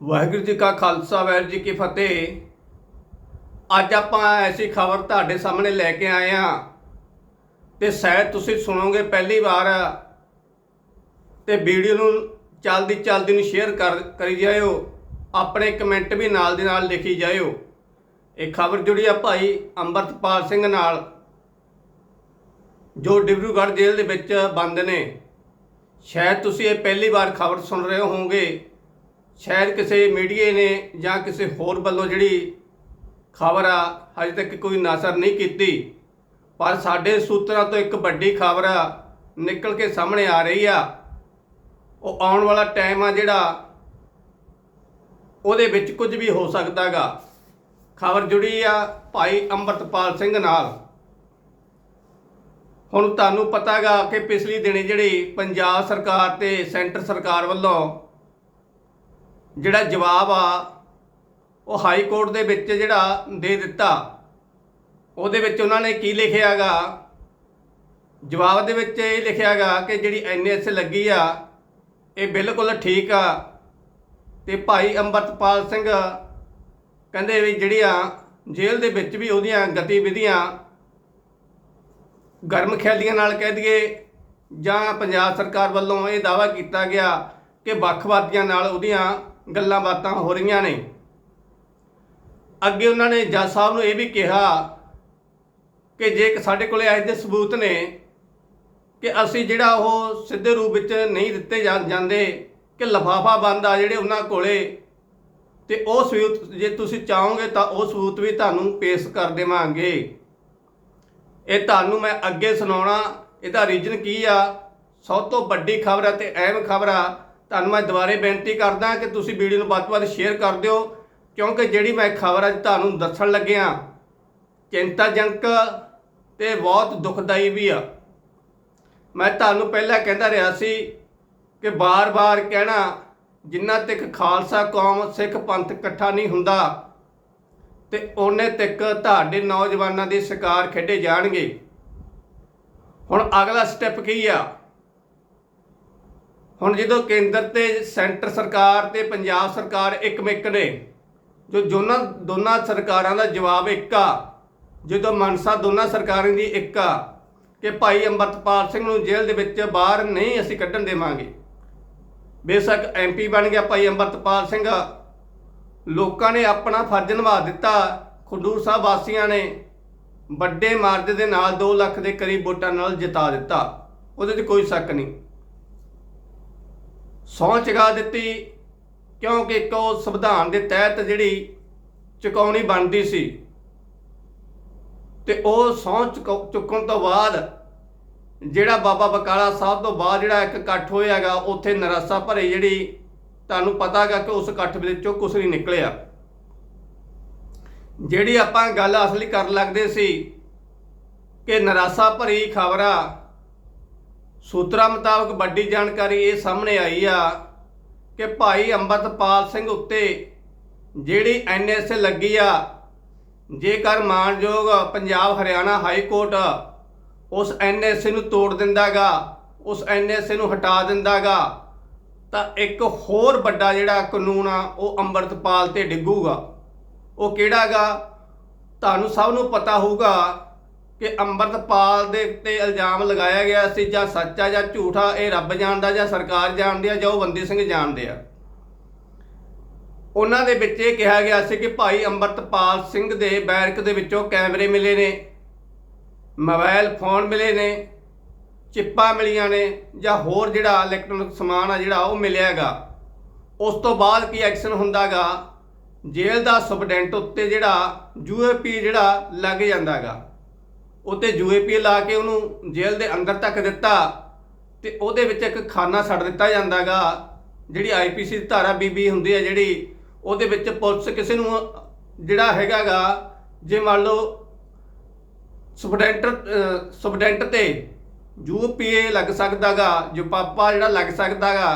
ਵਾਹਿਗੁਰੂ ਜੀ ਕਾ ਖਾਲਸਾ, ਵਾਹਿਗੁਰੂ ਜੀ ਕੀ ਫਤਿਹ। ਅੱਜ ਆਪਾਂ ਐਸੀ ਖਬਰ ਤੁਹਾਡੇ ਸਾਹਮਣੇ ਲੈ ਕੇ ਆਏ ਆ ਤੇ ਸ਼ਾਇਦ ਤੁਸੀਂ ਸੁਣੋਗੇ ਪਹਿਲੀ ਵਾਰ ਤੇ ਵੀਡੀਓ ਨੂੰ ਚੱਲਦੀ ਚੱਲਦੀ ਨੂੰ ਸ਼ੇਅਰ ਕਰ ਕਰੀ ਜਾਇਓ, ਆਪਣੇ ਕਮੈਂਟ ਵੀ ਨਾਲ ਦੇ ਨਾਲ ਲਿਖੀ ਜਾਇਓ। ਇਹ ਖਬਰ ਜੁੜੀ ਆ ਭਾਈ ਅੰਮ੍ਰਿਤਪਾਲ ਸਿੰਘ ਨਾਲ, ਜੋ ਡਿਬਰੂਗੜ੍ਹ ਜੇਲ੍ਹ ਦੇ ਵਿੱਚ ਬੰਦ ਨੇ। ਸ਼ਾਇਦ ਤੁਸੀਂ ਇਹ ਪਹਿਲੀ ਵਾਰ ਖਬਰ ਸੁਣ ਰਹੇ ਹੋਵੋਗੇ। ਸ਼ਾਇਦ ਕਿਸੇ ਮੀਡੀਏ ਨੇ ਜਾਂ ਕਿਸੇ ਹੋਰ ਵੱਲੋਂ ਜਿਹੜੀ ਖਬਰ ਆ, ਹਜੇ ਤੱਕ ਕੋਈ ਨਸਰ ਨਹੀਂ ਕੀਤੀ। ਪਰ ਸਾਡੇ ਸੂਤਰਾਂ ਤੋਂ ਇੱਕ ਵੱਡੀ ਖਬਰ ਨਿਕਲ ਕੇ ਸਾਹਮਣੇ ਆ ਰਹੀ ਆ। ਉਹ ਆਉਣ ਵਾਲਾ ਟਾਈਮ ਆ ਜਿਹੜਾ ਉਹਦੇ ਵਿੱਚ ਕੁਝ ਵੀ ਹੋ ਸਕਦਾਗਾ ਖਬਰ ਜੁੜੀ ਆ ਭਾਈ ਅੰਮ੍ਰਿਤਪਾਲ ਸਿੰਘ ਨਾਲ। ਹੁਣ ਤੁਹਾਨੂੰ ਪਤਾਗਾ ਕਿ ਪਿਛਲੀ ਦਿਨੀ ਜਿਹੜੀ ਪੰਜਾਬ ਸਰਕਾਰ ਤੇ ਸੈਂਟਰ ਸਰਕਾਰ ਵੱਲੋਂ ਜਿਹੜਾ ਜਵਾਬ ਆ, ਉਹ ਹਾਈ ਕੋਰਟ ਦੇ ਵਿੱਚ ਜਿਹੜਾ ਦੇ ਦਿੱਤਾ। ਉਹਦੇ ਵਿੱਚ ਉਹਨਾਂ ਨੇ ਕੀ ਲਿਖਿਆਗਾ? ਜਵਾਬ ਦੇ ਵਿੱਚ ਇਹ ਲਿਖਿਆਗਾ ਕਿ ਜਿਹੜੀ ਐਨਐਸ ਲੱਗੀ ਆ, ਇਹ ਬਿਲਕੁਲ ਠੀਕ ਆ। ਤੇ ਭਾਈ ਅੰਮ੍ਰਿਤਪਾਲ ਸਿੰਘ ਕਹਿੰਦੇ ਵੀ ਜਿਹੜੀਆਂ ਜੇਲ੍ਹ ਦੇ ਵਿੱਚ ਵੀ ਉਹਦੀਆਂ ਗਤੀਵਿਧੀਆਂ ਗਰਮ ਖਿਆਲੀਆਂ ਨਾਲ ਕਹਿ ਦਈਏ, ਜਾਂ ਪੰਜਾਬ ਸਰਕਾਰ ਵੱਲੋਂ ਇਹ ਦਾਵਾ ਕੀਤਾ ਗਿਆ ਕਿ ਵੱਖਵਾਦੀਆਂ ਨਾਲ ਉਹਦੀਆਂ ਗੱਲਾਂ ਬਾਤਾਂ ਹੋ ਰਹੀਆਂ ਨੇ। ਅੱਗੇ ਉਹਨਾਂ ਨੇ ਜੱਜ ਸਾਹਿਬ ਨੂੰ ਇਹ ਵੀ ਕਿਹਾ ਕਿ ਜੇ ਸਾਡੇ ਕੋਲੇ ਇਹੋ ਜਿਹੇ ਸਬੂਤ ਨੇ ਕਿ ਅਸੀਂ ਜਿਹੜਾ ਉਹ ਸਿੱਧੇ ਰੂਪ ਵਿੱਚ ਨਹੀਂ ਦਿੱਤੇ ਜਾ- ਜਾਂਦੇ, ਕਿ ਲਫਾਫਾ ਬੰਦ ਆ ਜਿਹੜੇ ਉਹਨਾਂ ਕੋਲੇ, ਤੇ ਉਹ ਸਬੂਤ ਜੇ ਤੁਸੀਂ ਚਾਹੋਗੇ ਤਾਂ ਉਹ ਸਬੂਤ ਵੀ ਤੁਹਾਨੂੰ ਪੇਸ਼ ਕਰ ਦੇਵਾਂਗੇ। ਇਹ ਤੁਹਾਨੂੰ ਮੈਂ ਅੱਗੇ ਸੁਣਾਉਣਾ, ਇਹਦਾ ਰੀਜਨ ਕੀ ਆ? ਸਭ ਤੋਂ ਵੱਡੀ ਖਬਰ ਹੈ ਤੇ ਅਹਿਮ ਖਬਰ ਆ ਤੁਹਾਨੂੰ ਮੈਂ ਦੁਬਾਰੇ ਬੇਨਤੀ ਕਰਦਾ ਕਿ ਤੁਸੀਂ ਵੀਡੀਓ ਨੂੰ ਵੱਧ ਤੋਂ ਵੱਧ ਸ਼ੇਅਰ ਕਰ ਦਿਓ, ਕਿਉਂਕਿ ਜਿਹੜੀ ਮੈਂ ਖਬਰ ਅੱਜ ਤੁਹਾਨੂੰ ਦੱਸਣ ਲੱਗਿਆ ਚਿੰਤਾਜਨਕ ਤੇ ਬਹੁਤ ਦੁਖਦਾਈ ਵੀ ਆ। ਮੈਂ ਤੁਹਾਨੂੰ ਪਹਿਲਾਂ ਕਹਿੰਦਾ ਰਿਹਾ ਸੀ ਕਿ ਬਾਰ-ਬਾਰ ਕਹਿਣਾ, ਜਿੰਨਾ ਤੱਕ ਖਾਲਸਾ ਕੌਮ, ਸਿੱਖ ਪੰਥ ਇਕੱਠਾ ਨਹੀਂ ਹੁੰਦਾ, ਤੇ ਉਹਨੇ ਤੱਕ ਤੁਹਾਡੇ ਨੌਜਵਾਨਾਂ ਦੇ ਸ਼ਿਕਾਰ ਖੇਡੇ ਜਾਣਗੇ। ਹੁਣ ਅਗਲਾ ਸਟੈਪ ਕੀ ਆ? ਹੁਣ ਜਦੋਂ ਕੇਂਦਰ ਤੇ ਸੈਂਟਰ ਸਰਕਾਰ ਤੇ ਪੰਜਾਬ ਸਰਕਾਰ ਇੱਕਮਿਕ ਨੇ, ਜੋ ਦੋਨਾਂ ਦੋਨਾਂ ਸਰਕਾਰਾਂ ਦਾ ਜਵਾਬ ਇੱਕ ਆ, ਜਦੋਂ ਮਨਸਾ ਦੋਨਾਂ ਸਰਕਾਰਾਂ ਦੀ ਇੱਕ ਆ, ਕਿ ਭਾਈ ਅੰਮ੍ਰਿਤਪਾਲ ਸਿੰਘ ਨੂੰ ਜੇਲ੍ਹ ਦੇ ਵਿੱਚ ਬਾਹਰ ਨਹੀਂ ਅਸੀਂ ਕੱਢਣ ਦੇਵਾਂਗੇ। ਬੇਸ਼ੱਕ ਐਮਪੀ ਬਣ ਗਿਆ ਭਾਈ ਅੰਮ੍ਰਿਤਪਾਲ ਸਿੰਘ। ਲੋਕਾਂ ਨੇ ਆਪਣਾ ਫਰਜ਼ ਨਿਭਾ ਦਿੱਤਾ, ਖਡੂਰ ਸਾਹਿਬ ਵਾਸੀਆਂ ਨੇ ਵੱਡੇ ਮਾਰਦੇ ਦੇ ਨਾਲ 2 ਲੱਖ ਦੇ ਕਰੀਬ ਵੋਟਾਂ ਨਾਲ ਜਿਤਾ ਦਿੱਤਾ। ਉਹਦੇ 'ਚ ਕੋਈ ਸ਼ੱਕ ਨਹੀਂ। ਸਹੁੰ ਚੁਕਾ ਦਿੱਤੀ, ਕਿਉਂਕਿ ਇੱਕ ਉਹ ਸੰਵਿਧਾਨ ਦੇ ਤਹਿਤ ਜਿਹੜੀ ਚੁਕਾਉਣੀ ਬਣਦੀ ਸੀ। ਤੇ ਉਹ ਸਹੁੰ ਚੁਕਾ- ਚੁੱਕਣ ਤੋਂ ਬਾਅਦ ਜਿਹੜਾ ਬਾਬਾ ਬਕਾਲਾ ਸਾਹਿਬ ਤੋਂ ਬਾਅਦ ਜਿਹੜਾ ਇੱਕ ਇਕੱਠ ਹੋਇਆਗਾ ਉੱਥੇ ਨਰਾਸਾ ਭਰੇ ਜਿਹੜੀ ਤੁਹਾਨੂੰ ਪਤਾ ਹੈਗਾ ਕਿ ਉਸ ਇਕੱਠ ਵਿੱਚੋਂ ਕੁਝ ਨਹੀਂ ਨਿਕਲਿਆ। ਜਿਹੜੀ ਆਪਾਂ ਗੱਲ ਅਸਲੀ ਕਰਨ ਲੱਗਦੇ ਸੀ ਕਿ ਨਰਾਸਾ ਭਰੀ ਖਬਰਾਂ ਸੂਤਰਾਂ ਮੁਤਾਬਕ ਵੱਡੀ ਜਾਣਕਾਰੀ ਇਹ ਸਾਹਮਣੇ ਆਈ ਆ ਕਿ ਭਾਈ ਅੰਮ੍ਰਿਤਪਾਲ ਸਿੰਘ ਉੱਤੇ ਜਿਹੜੀ ਐਨਐਸ ਲੱਗੀ ਆ, ਜੇਕਰ ਮਾਨਯੋਗ ਪੰਜਾਬ ਹਰਿਆਣਾ ਹਾਈ ਕੋਰਟ ਉਸ ਐਨਐਸ ਨੂੰ ਤੋੜ ਦਿੰਦਾਗਾ, ਉਸ ਐਨਐਸ ਨੂੰ ਹਟਾ ਦਿੰਦਾਗਾ, ਤਾਂ ਇੱਕ ਹੋਰ ਵੱਡਾ ਜਿਹੜਾ ਕਾਨੂੰਨ ਆ, ਉਹ ਅੰਮ੍ਰਿਤਪਾਲ ਤੇ ਡਿੱਗੂਗਾ। ਉਹ ਕਿਹੜਾਗਾ? ਤੁਹਾਨੂੰ ਸਭ ਨੂੰ ਪਤਾ ਹੋਊਗਾ ਕਿ ਅੰਮ੍ਰਿਤਪਾਲ ਦੇ ਉੱਤੇ ਇਲਜ਼ਾਮ ਲਗਾਇਆ ਗਿਆ ਸੀ, ਜਾਂ ਸੱਚਾ ਜਾਂ ਝੂਠਾ ਇਹ ਰੱਬ ਜਾਣਦਾ ਜਾਂ ਸਰਕਾਰ ਜਾਣਦੀ ਆ, ਜਾਂ ਉਹ ਬੰਦੀ ਸਿੰਘ ਜਾਣਦੇ ਆ। ਉਹਨਾਂ ਦੇ ਵਿੱਚ ਇਹ ਕਿਹਾ ਗਿਆ ਸੀ ਕਿ ਭਾਈ ਅੰਮ੍ਰਿਤਪਾਲ ਸਿੰਘ ਦੇ ਬੈਰਕ ਦੇ ਵਿੱਚੋਂ ਕੈਮਰੇ ਮਿਲੇ ਨੇ ਮੋਬਾਈਲ ਫੋਨ ਮਿਲੇ ਨੇ, ਚਿੱਪਾਂ ਮਿਲੀਆਂ ਨੇ, ਜਾਂ ਹੋਰ ਜਿਹੜਾ ਇਲੈਕਟ੍ਰੋਨਿਕ ਸਮਾਨ ਆ ਜਿਹੜਾ ਉਹ ਮਿਲਿਆਗਾ ਉਸ ਤੋਂ ਬਾਅਦ ਕੀ ਐਕਸ਼ਨ ਹੁੰਦਾਗਾ ਜੇਲ੍ਹ ਦਾ ਸੁਪਰਡੈਂਟ ਉੱਤੇ ਜਿਹੜਾ ਯੂਏਪੀ ਜਿਹੜਾ ਲੱਗ ਜਾਂਦਾਗਾ ਉੱਤੇ ਯੂਏਪੀ ਲਾ ਕੇ ਉਹਨੂੰ ਜੇਲ੍ਹ ਦੇ ਅੰਦਰ ਤੱਕ ਦਿੱਤਾ ਤੇ ਉਹਦੇ ਵਿੱਚ ਇੱਕ ਖਾਨਾ ਛੱਡ ਦਿੱਤਾ ਜਾਂਦਾਗਾ ਜਿਹੜੀ ਆਈਪੀਸੀ ਦੀ ਧਾਰਾ ਬੀਬੀ ਹੁੰਦੀ ਹੈ ਜਿਹੜੀ ਉਹਦੇ ਵਿੱਚ ਪੁਲਿਸ ਕਿਸੇ ਨੂੰ ਜਿਹੜਾ ਹੈਗਾਗਾ ਜੇ ਮੰਨ ਲਓ ਸੁਪਰਡੈਂਟ ਅਹ, ਸੁਪਰਡੈਂਟ ਤੇ ਯੂਪੀਏ ਲੱਗ ਸਕਦਾਗਾ ਜੋ ਪਾਪਾ ਜਿਹੜਾ ਲੱਗ ਸਕਦਾਗਾ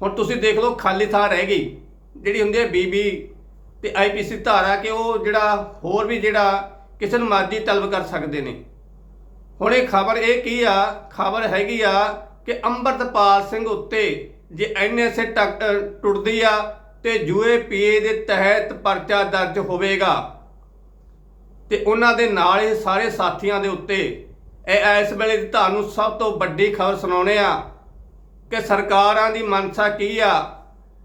ਹੁਣ ਤੁਸੀਂ ਦੇਖ ਲਓ ਖਾਲੀ ਥਾਂ ਰਹਿ ਗਈ ਜਿਹੜੀ ਹੁੰਦੀ ਹੈ ਬੀਬੀ ਤੇ ਆਈਪੀਸੀ ਧਾਰਾ ਕਿ ਉਹ ਜਿਹੜਾ ਹੋਰ ਵੀ ਜਿਹੜਾ ਕਿਸੇ ਨੂੰ ਮਰਜ਼ੀ ਤਲਬ ਕਰ ਸਕਦੇ ਨੇ। ਹੁਣ ਇਹ ਖਬਰ ਇਹ ਕੀ ਆ? ਖਬਰ ਹੈਗੀ ਆ ਕਿ ਅੰਮ੍ਰਿਤਪਾਲ ਸਿੰਘ ਉੱਤੇ ਜੇ ਐਨਐਸਏ ਟੁੱਟਦੀ ਆ ਤੇ ਯੂਏਪੀਏ ਦੇ ਤਹਿਤ ਪਰਚਾ ਦਰਜ ਹੋਵੇਗਾ। ਤੇ ਉਹਨਾਂ ਦੇ ਨਾਲ ਇਹ ਸਾਰੇ ਸਾਥੀਆਂ ਦੇ ਉੱਤੇ ਇਹ ਇਸ ਵੇਲੇ ਦੀ ਤੁਹਾਨੂੰ ਸਭ ਤੋਂ ਵੱਡੀ ਖਬਰ ਸੁਣਾਉਣੇ ਆ ਕਿ ਸਰਕਾਰਾਂ ਦੀ ਮਨਸਾ ਕੀ ਆ?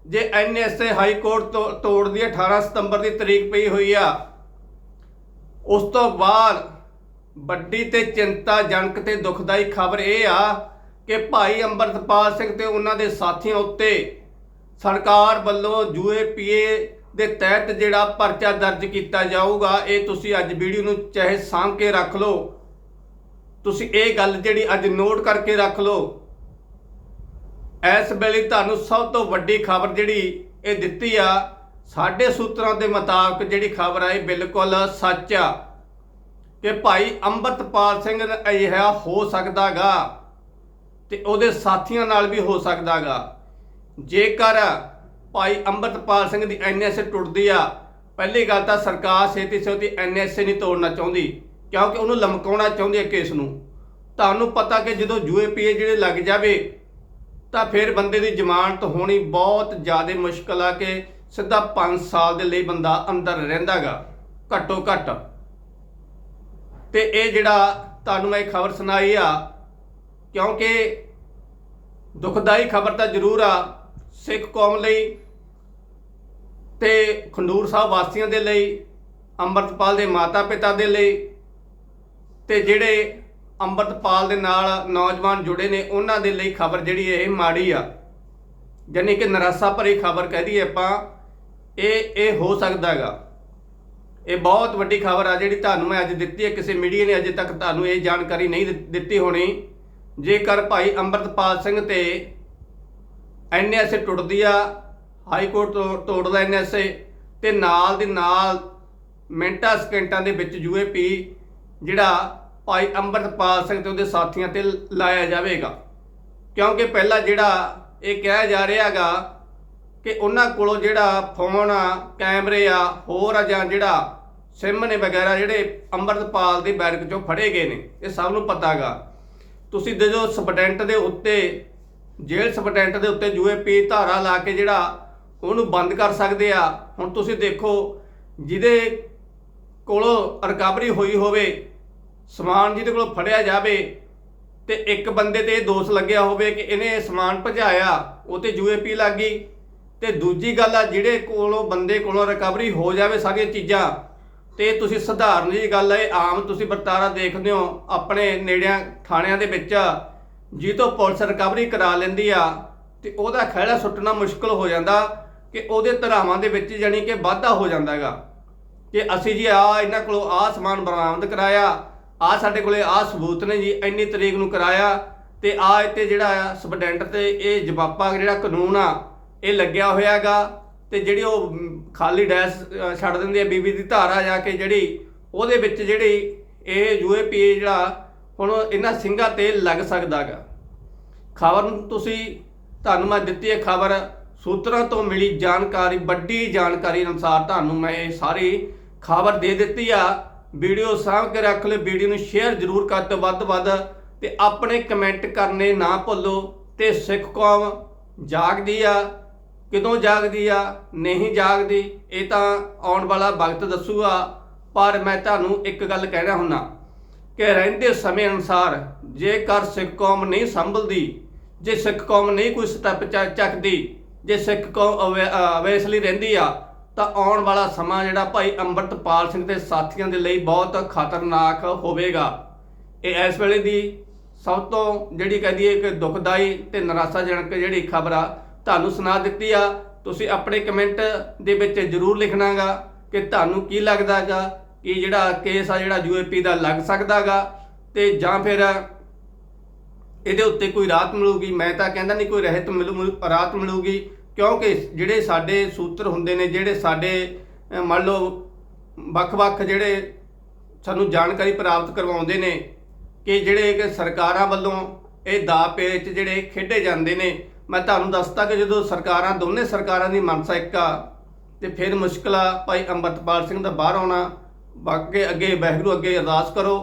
ਜੇ ਐਨਐਸਏ ਹਾਈ ਕੋਰਟ ਤੋਂ ਤੋੜਦੀ ਹੈ 18 ਸਤੰਬਰ ਦੀ ਤਰੀਕ ਪਈ ਹੋਈ ਆ ਉਸ ਤੋਂ ਬਾਅਦ ਵੱਡੀ ਤੇ ਚਿੰਤਾਜਨਕ ਤੇ ਦੁਖਦਾਈ ਖਬਰ ਇਹ ਆ ਕਿ ਭਾਈ ਅੰਮ੍ਰਿਤਪਾਲ ਸਿੰਘ ਤੇ ਉਹਨਾਂ ਦੇ ਸਾਥੀਆਂ ਉੱਤੇ ਸਰਕਾਰ ਵੱਲੋਂ ਯੂਏਪੀਏ ਦੇ ਤਹਿਤ ਜਿਹੜਾ ਪਰਚਾ ਦਰਜ ਕੀਤਾ ਜਾਊਗਾ, ਇਹ ਤੁਸੀਂ ਅੱਜ ਵੀਡੀਓ ਨੂੰ ਚਾਹੇ ਸਾਂਭ ਕੇ ਰੱਖ ਲਓ। ਤੁਸੀਂ ਇਹ ਗੱਲ ਜਿਹੜੀ ਅੱਜ ਨੋਟ ਕਰਕੇ ਰੱਖ ਲਓ। ਇਸ ਵੇਲੇ ਤੁਹਾਨੂੰ ਸਭ ਤੋਂ ਵੱਡੀ ਖਬਰ ਜਿਹੜੀ ਇਹ ਦਿੱਤੀ ਆ ਸਾਡੇ ਸੂਤਰਾਂ ਦੇ ਮੁਤਾਬਕ ਜਿਹੜੀ ਖਬਰ ਆਈ ਬਿਲਕੁਲ ਸੱਚ ਆ ਕਿ ਭਾਈ ਅੰਮ੍ਰਿਤਪਾਲ ਸਿੰਘ ਅਜਿਹਾ ਹੋ ਸਕਦਾਗਾ ਤੇ ਉਹਦੇ ਸਾਥੀਆਂ ਨਾਲ ਵੀ ਹੋ ਸਕਦਾਗਾ। ਜੇਕਰ ਭਾਈ ਅੰਮ੍ਰਿਤਪਾਲ ਸਿੰਘ ਦੀ ਐਨਐਸਏ ਟੁੱਟਦੀ ਆ, ਪਹਿਲੀ ਗੱਲ ਤਾਂ ਸਰਕਾਰ ਛੇਤੀ ਛੇਤੀ ਐਨਐਸਏ ਨਹੀਂ ਤੋੜਨਾ ਚਾਹੁੰਦੀ, ਕਿਉਂਕਿ ਉਹਨੂੰ ਲਮਕਾਉਣਾ ਚਾਹੁੰਦੀ ਹੈ ਕੇਸ ਨੂੰ। ਤੁਹਾਨੂੰ ਪਤਾ ਕਿ ਜਦੋਂ ਯੂਏਪੀਏ ਜਿਹੜੇ ਲੱਗ ਜਾਵੇ, ਤਾਂ ਫਿਰ ਬੰਦੇ ਦੀ ਜ਼ਮਾਨਤ ਹੋਣੀ ਬਹੁਤ ਜ਼ਿਆਦਾ ਮੁਸ਼ਕਲ ਆ ਕਿ ਸਿੱਧਾ 5 ਸਾਲ ਦੇ ਲਈ ਬੰਦਾ ਅੰਦਰ ਰਹਿੰਦਾਗਾ, ਘੱਟੋ ਘੱਟ। ਤੇ ਇਹ ਜਿਹੜਾ ਤੁਹਾਨੂੰ ਮੈਂ ਖਬਰ ਸੁਣਾਈ ਆ, ਕਿਉਂਕਿ ਦੁਖਦਾਈ ਖਬਰ ਤਾਂ ਜ਼ਰੂਰ ਆ ਸਿੱਖ ਕੌਮ ਲਈ ਤੇ ਖੰਡੂਰ ਸਾਹਿਬ ਵਾਸੀਆਂ ਦੇ ਲਈ, ਅੰਮ੍ਰਿਤਪਾਲ ਦੇ ਮਾਤਾ ਪਿਤਾ ਦੇ ਲਈ, ਤੇ ਜਿਹੜੇ ਅੰਮ੍ਰਿਤਪਾਲ ਦੇ ਨਾਲ ਨੌਜਵਾਨ ਜੁੜੇ ਨੇ, ਉਹਨਾਂ ਦੇ ਲਈ ਖਬਰ ਜਿਹੜੀ ਇਹ ਮਾੜੀ ਆ। ਯਾਨੀ ਕਿ ਨਰਾਸਾ ਭਰੀ ਖਬਰ ਕਹਿ ਦਈਏ ਆਪਾਂ ਇਹ ਇਹ ਹੋ ਸਕਦਾ ਹੈਗਾ। ਇਹ ਬਹੁਤ ਵੱਡੀ ਖਬਰ ਆ ਜਿਹੜੀ ਤੁਹਾਨੂੰ ਮੈਂ ਅੱਜ ਦਿੱਤੀ ਹੈ। ਕਿਸੇ ਮੀਡੀਆ ਨੇ ਅਜੇ ਤੱਕ ਤੁਹਾਨੂੰ ਇਹ ਜਾਣਕਾਰੀ ਨਹੀਂ ਦਿੱ- ਦਿੱਤੀ ਹੋਣੀ। ਜੇਕਰ ਭਾਈ ਅੰਮ੍ਰਿਤਪਾਲ ਸਿੰਘ ਤੇ ਐਨਐਸਏ ਟੁੱਟਦੀ ਆ, ਹਾਈ ਕੋਰਟ ਤੋਂ ਤੋੜਦਾ ਐਨਐਸਏ ਤੇ ਨਾਲ ਦੀ ਨਾਲ ਮਿੰਟਾਂ ਸਕਿੰਟਾਂ ਦੇ ਵਿੱਚ ਯੂਏਪੀ ਜਿਹੜਾ ਭਾਈ ਅੰਮ੍ਰਿਤਪਾਲ ਸਿੰਘ ਤੇ ਉਹਦੇ ਸਾਥੀਆਂ ਤੇ ਲਾਇਆ ਜਾਵੇਗਾ। ਕਿਉਂਕਿ ਪਹਿਲਾਂ ਜਿਹੜਾ ਇਹ ਕਿਹਾ ਜਾ ਰਿਹਾ ਰਿਹਾਗਾ ਕਿ ਉਹਨਾਂ ਕੋਲੋਂ ਜਿਹੜਾ ਫੋਨ ਆ, ਕੈਮਰੇ ਆ, ਹੋਰ ਆ ਜਾਂ ਜਿਹੜਾ ਸਿਮ ਨੇ ਵਗੈਰਾ ਜਿਹੜੇ ਅੰਮ੍ਰਿਤਪਾਲ ਦੀ ਬੈਰਕ ਚੋਂ ਫੜੇ ਗਏ ਨੇ, ਇਹ ਸਭ ਨੂੰ ਪਤਾਗਾ। ਤੁਸੀਂ ਜਦੋਂ ਸਪਟੈਂਟ ਦੇ ਉੱਤੇ, ਜੇਲ੍ਹ ਸਬਟੈਂਟ ਦੇ ਉੱਤੇ ਯੂਏਪੀ ਧਾਰਾ ਲਾ ਕੇ ਜਿਹੜਾ ਉਹਨੂੰ ਬੰਦ ਕਰ ਸਕਦੇ ਆ। ਹੁਣ ਤੁਸੀਂ ਦੇਖੋ, ਜਿਹਦੇ ਕੋਲੋਂ ਰਿਕਵਰੀ ਹੋਈ ਹੋਵੇ, ਸਮਾਨ ਜਿਹਦੇ ਕੋਲੋਂ ਫੜਿਆ ਜਾਵੇ ਤੇ ਇੱਕ ਬੰਦੇ ਤੇ ਇਹ ਦੋਸ਼ ਲੱਗਿਆ ਹੋਵੇ ਕਿ ਇਹਨੇ ਸਮਾਨ ਭਜਾਇਆ, ਉਹ ਤੇ ਯੂਏਪੀ ਲੱਗ ਗਈ। ਤੇ ਦੂਜੀ ਗੱਲ ਆ, ਜਿਹੜੇ ਕੋਲੋਂ ਬੰਦੇ ਕੋਲੋਂ ਰਿਕਵਰੀ ਹੋ ਜਾਵੇ ਸਾਰੀਆਂ ਚੀਜ਼ਾਂ, ਤੇ ਤੁਸੀਂ ਸਧਾਰਨ ਜੀ ਗੱਲ ਹੈ ਇਹ ਆਮ ਤੁਸੀਂ ਵਰਤਾਰਾ ਦੇਖਦੇ ਹੋ, ਆਪਣੇ ਨੇੜਿਆਂ ਥਾਣਿਆਂ ਦੇ ਵਿੱਚ ਜੀ ਤੋਂ ਪੁਲਿਸ ਰਿਕਵਰੀ ਕਰਾ ਲੈਂਦੀ ਆ, ਤੇ ਉਹਦਾ ਖਹਿੜਾ ਸੁੱਟਣਾ ਮੁਸ਼ਕਲ ਹੋ ਜਾਂਦਾ, ਕਿ ਉਹਦੇ ਧਰਾਵਾਂ ਦੇ ਵਿੱਚ ਜਾਨੀ ਕਿ ਵਾਧਾ ਹੋ ਜਾਂਦਾ ਹੈਗਾ। ਕਿ ਅਸੀਂ ਜੀ ਆ, ਇਹਨਾਂ ਕੋਲੋਂ ਆ ਸਮਾਨ ਬਰਾਮਦ ਕਰਾਇਆ, ਆ ਸਾਡੇ ਕੋਲੇ ਆ ਸਬੂਤ ਨੇ ਜੀ, ਇੰਨੀ ਤਰੀਕ ਨੂੰ ਕਰਾਇਆ, ਤੇ ਆ ਇੱਥੇ ਜਿਹੜਾ ਆ ਸਬਡੈਂਟ ਤੇ ਇਹ ਜਵਾਬਾ ਜਿਹੜਾ ਕਾਨੂੰਨ ਆ ਇਹ ਲੱਗਿਆ ਹੋਇਆਗਾ ਤੇ ਜਿਹੜੀ ਉਹ ਖਾਲੀ ਡੈਸ ਛੱਡ ਦਿੰਦੀ ਹੈ ਬੀਬੀ ਦੀ ਧਾਰਾ ਜਾ ਕੇ ਜਿਹੜੀ ਉਹਦੇ ਵਿੱਚ ਜਿਹੜੀ ਇਹ ਯੂਏਪੀ ਜਿਹੜਾ ਹੁਣ ਇਹਨਾਂ ਸਿੰਘਾਂ ਤੇ ਲੱਗ ਸਕਦਾਗਾ। ਖਬਰ ਤੁਸੀਂ ਤੁਹਾਨੂੰ ਮੈਂ ਦਿੱਤੀ ਹੈ। ਖਬਰ ਸੂਤਰਾਂ ਤੋਂ ਮਿਲੀ ਜਾਣਕਾਰੀ, ਵੱਡੀ ਜਾਣਕਾਰੀ ਅਨੁਸਾਰ ਤੁਹਾਨੂੰ ਮੈਂ ਇਹ ਸਾਰੀ ਖਬਰ ਦੇ ਦਿੱਤੀ ਆ। ਵੀਡੀਓ ਸਾਂਭ ਕੇ ਰੱਖ ਲਿਓ, ਵੀਡੀਓ ਨੂੰ ਸ਼ੇਅਰ ਜ਼ਰੂਰ ਕਰ ਦਿਓ ਵੱਧ ਤੋਂ ਵੱਧ ਤੇ ਆਪਣੇ ਕਮੈਂਟ ਕਰਨੇ ਨਾ ਭੁੱਲੋ ਤੇ ਸਿੱਖ ਕੌਮ ਜਾਗਦੀ ਆ। ਕਿਦੋਂ ਜਾਗਦੀ ਆ, ਨਹੀਂ ਜਾਗਦੀ, ਇਹ ਤਾਂ ਆਉਣ ਵਾਲਾ ਵਕਤ ਦੱਸੂਗਾ, ਪਰ ਮੈਂ ਤੁਹਾਨੂੰ ਇੱਕ ਗੱਲ ਕਹਿਣਾ ਹੁੰਨਾ, ਕਿ ਰਹਿੰਦੇ ਸਮੇਂ ਅਨੁਸਾਰ ਜੇਕਰ ਸਿੱਖ ਕੌਮ ਨਹੀਂ ਸੰਭਲਦੀ, ਜੇ ਸਿੱਖ ਕੌਮ ਨਹੀਂ ਕੋਈ ਸਟੈਪ ਚੱਕਦੀ, ਜੇ ਸਿੱਖ ਕੌਮ ਅਵੇਸਲੀ ਰਹਿੰਦੀ ਆ, ਤਾਂ ਆਉਣ ਵਾਲਾ ਸਮਾਂ ਜਿਹੜਾ ਭਾਈ ਅੰਮ੍ਰਿਤਪਾਲ ਸਿੰਘ ਦੇ ਸਾਥੀਆਂ ਦੇ ਲਈ ਬਹੁਤ ਖਤਰਨਾਕ ਹੋਵੇਗਾ। ਇਹ ਇਸ ਵੇਲੇ ਦੀ ਸਭ ਤੋਂ ਜਿਹੜੀ ਕਹਦੀ ਹੈ ਕਿ ਦੁਖਦਾਈ ਤੇ ਨਿਰਾਸ਼ਾਜਨਕ ਜਿਹੜੀ ਖਬਰ ਆ ਤੁਹਾਨੂੰ ਸੁਣਾ ਦਿੱਤੀ ਆ। ਤੁਸੀਂ ਆਪਣੇ ਕਮੈਂਟ ਦੇ ਵਿੱਚ ਜ਼ਰੂਰ ਲਿਖਣਾਗਾ ਕਿ ਤੁਹਾਨੂੰ ਕੀ ਲੱਗਦਾਗਾ, ਕਿ ਜਿਹੜਾ ਕੇਸ ਆ ਜਿਹੜਾ ਯੂਏਪੀ ਦਾ ਲੱਗ ਸਕਦਾਗਾ ਤੇ ਜਾਂ ਫਿਰ ਇਹਦੇ ਉੱਤੇ ਕੋਈ ਰਾਹਤ ਮਿਲੂਗੀ। ਮੈਂ ਤਾਂ ਕਹਿੰਦਾ ਨਹੀਂ ਕੋਈ ਰਹਿਤ ਮਿਲੂ, ਮਿਲੂ- ਰਾਹਤ ਮਿਲੂਗੀ। ਕਿਉਂਕਿ ਜਿਹੜੇ ਸਾਡੇ ਸੂਤਰ ਹੁੰਦੇ ਨੇ, ਜਿਹੜੇ ਸਾਡੇ ਮੰਨ ਲਓ ਵੱਖ-ਵੱਖ ਜਿਹੜੇ ਸਾਨੂੰ ਜਾਣਕਾਰੀ ਪ੍ਰਾਪਤ ਕਰਵਾਉਂਦੇ ਨੇ, ਕਿ ਜਿਹੜੇ ਕਿ ਸਰਕਾਰਾਂ ਵੱਲੋਂ ਇਹ ਦਾ ਪੇਚ ਜਿਹੜੇ ਖੇਡੇ ਜਾਂਦੇ ਨੇ ਮੈਂ ਤੁਹਾਨੂੰ ਦੱਸਤਾ ਕਿ ਜਦੋਂ ਸਰਕਾਰਾਂ, ਦੋਨੇ ਸਰਕਾਰਾਂ ਦੀ ਮਨਸਾ ਇੱਕ ਆ, ਤੇ ਫਿਰ ਮੁਸ਼ਕਲ ਆ ਭਾਈ ਅੰਮ੍ਰਿਤਪਾਲ ਸਿੰਘ ਦਾ ਬਾਹਰ ਆਉਣਾ। ਬਾਕੀ ਅੱਗੇ ਵਾਹਿਗੁਰੂ ਅੱਗੇ ਅਰਦਾਸ ਕਰੋ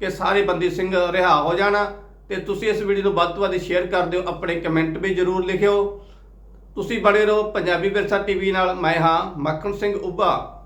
ਕਿ ਸਾਰੇ ਬੰਦੀ ਸਿੰਘ ਰਿਹਾ ਹੋ ਜਾਣਾ ਤੇ ਤੁਸੀਂ ਇਸ ਵੀਡੀਓ ਨੂੰ ਵੱਧ ਤੋਂ ਵੱਧ ਸ਼ੇਅਰ ਕਰ ਦਿਓ, ਆਪਣੇ ਕਮੈਂਟ ਵੀ ਜ਼ਰੂਰ ਲਿਖਿਓ। ਤੁਸੀਂ ਬਣੇ ਰਹੋ ਪੰਜਾਬੀ ਵਿਰਸਾ ਟੀਵੀ ਨਾਲ, ਮੈਂ ਹਾਂ ਮੱਖਣ ਸਿੰਘ ਉੱਭਾ।